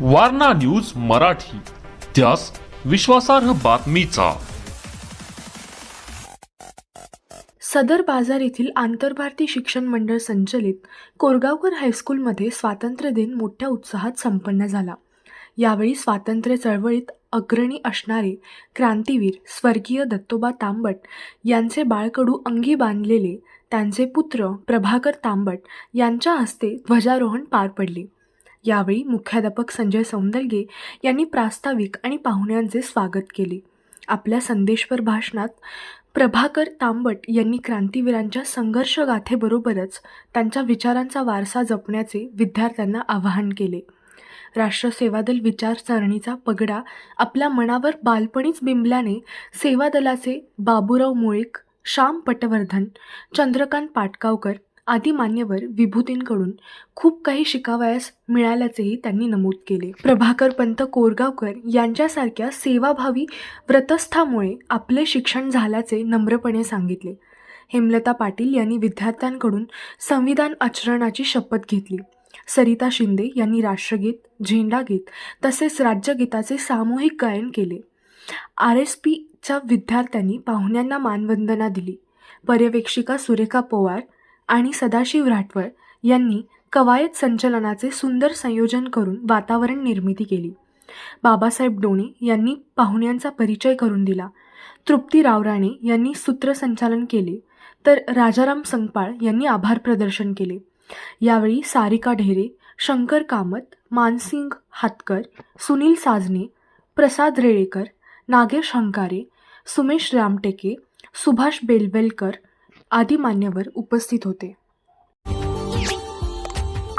Warna news Marathi. त्यास विश्वासार्ह बातमीचा. सदर बाजार येथील आंतरभारती शिक्षण मंडळ संचलित कोरगावकर हायस्कूलमध्ये स्वातंत्र्य दिन मोठ्या उत्साहात संपन्न झाला. यावेळी स्वातंत्र्य चळवळीत अग्रणी असणारे क्रांतीवीर स्वर्गीय दत्तोबा तांबट यांचे बाळकडू अंगी बांधलेले त्यांचे पुत्र प्रभाकर तांबट यांच्या हस्ते ध्वजारोहण पार पडले. यावेळी मुख्याध्यापक संजय सौंदर्गे यांनी प्रास्ताविक आणि पाहुण्यांचे स्वागत केले. आपल्या संदेशपर भाषणात प्रभाकर तांबट यांनी क्रांतीवीरांच्या संघर्षगाथेबरोबरच त्यांच्या विचारांचा वारसा जपण्याचे विद्यार्थ्यांना आवाहन केले. राष्ट्रसेवादल विचारसरणीचा पगडा आपल्या मनावर बालपणीच बिंबल्याने सेवादलाचे बाबूराव मुळीक श्याम पटवर्धन चंद्रकांत पाटगावकर आदी मान्यवर विभूतींकडून खूप काही शिकावयास मिळाल्याचेही त्यांनी नमूद केले. प्रभाकर पंत कोरगावकर यांच्यासारख्या सेवाभावी व्रतस्थामुळे आपले शिक्षण झाल्याचे नम्रपणे सांगितले. हेमलता पाटील यांनी विद्यार्थ्यांकडून संविधान आचरणाची शपथ घेतली. सरिता शिंदे यांनी राष्ट्रगीत झेंडागीत तसेच राज्यगीताचे सामूहिक गायन केले. आर एस पीच्या विद्यार्थ्यांनी पाहुण्यांना मानवंदना दिली. पर्यवेक्षिका सुरेखा पवार आणि सदाशिव राठवळ यांनी कवायत संचलनाचे सुंदर संयोजन करून वातावरण निर्मिती केली. बाबासाहेब डोणे यांनी पाहुण्यांचा परिचय करून दिला. तृप्ती रावराणे यांनी सूत्रसंचालन केले. तर राजाराम संगपाळ यांनी आभार प्रदर्शन केले. यावेळी सारिका ढेरे शंकर कामत मानसिंग हातकर सुनील साजने प्रसाद रेळेकर नागेश हंकारे सुमेश रामटेके सुभाष बेलवेलकर आदी मान्यवर उपस्थित होते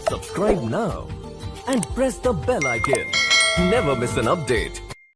subscribe now and press the bell icon never miss an update